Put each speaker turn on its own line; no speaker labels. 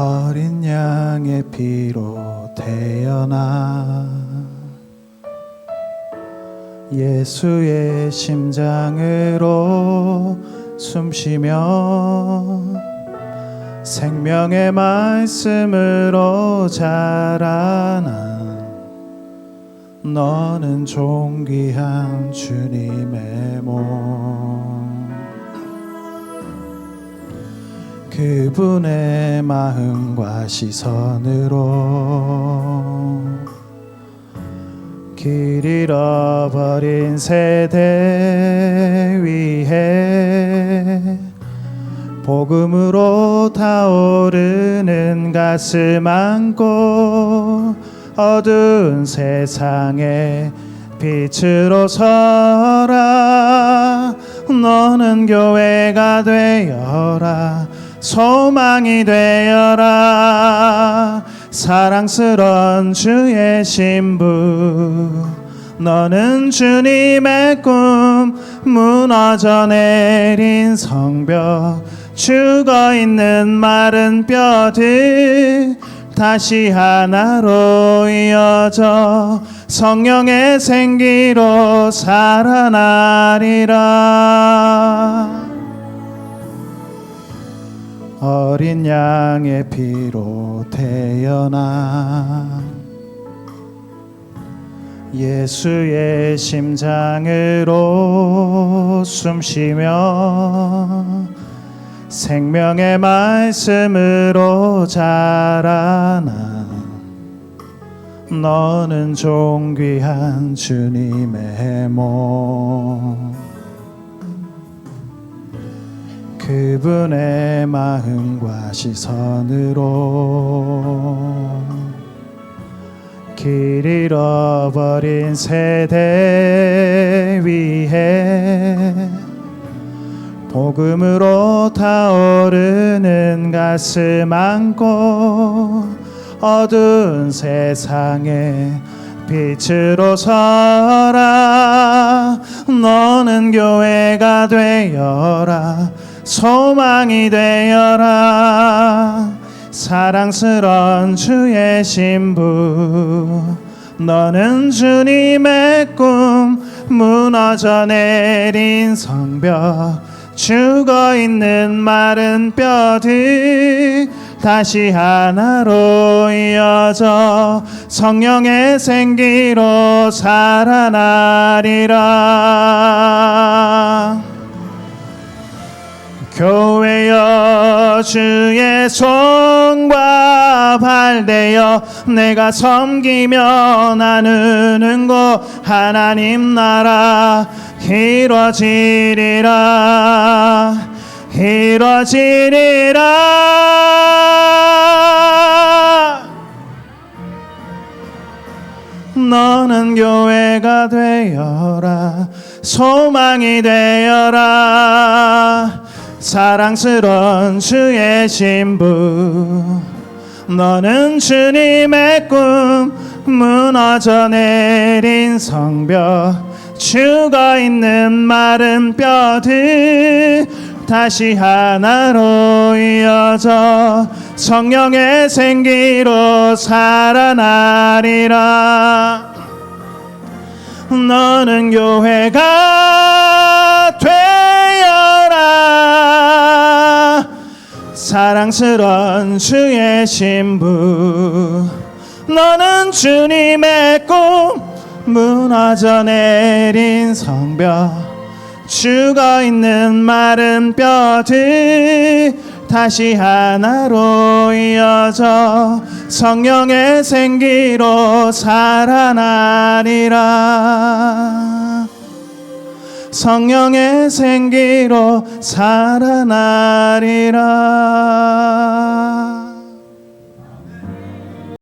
어린 양의 피로 태어나 예수의 심장으로 숨쉬며 생명의 말씀으로 자라나. 너는 존귀한 주님의 몸 그분의 마음과 시선으로 길 잃어버린 세대 위에 복음으로 타오르는 가슴 안고 어두운 세상에 빛으로 서라. 너는 교회가 되어라 소망이 되어라. 사랑스런 주의 신부 너는 주님의 꿈 무너져 내린 성벽 죽어 있는 마른 뼈들 다시 하나로 이어져 성령의 생기로 살아나리라 어린 양의 피로 태어나 예수의 심장으로 숨쉬며 생명의 말씀으로 자라나 너는 존귀한 주님의 몸 그분의 마음과 시선으로 길 잃어버린 세대 위에 복음으로 타오르는 가슴 안고 어두운 세상에 빛으로 서라 너는 교회가 되어라 소망이 되어라. 사랑스런 주의 신부 너는 주님의 꿈 무너져 내린 성벽 죽어 있는 마른 뼈들 다시 하나로 이어져 성령의 생기로 살아나리라 교회여 주의 손과 발되어 내가 섬기며 나누는 곳 하나님 나라 이루어지리라 이루어지리라. 너는 교회가 되어라 소망이 되어라 사랑스런 주의 신부. 너는 주님의 꿈 무너져 내린 성벽. 죽어 있는 마른 뼈들 다시 하나로 이어져 성령의 생기로 살아나리라. 너는 교회가 사랑스런 주의 신부. 너는 주님의 꿈 무너져 내린 성벽. 죽어 있는 마른 뼈들 다시 하나로 이어져 성령의 생기로 살아나리라 성령의 생기로 살아나리라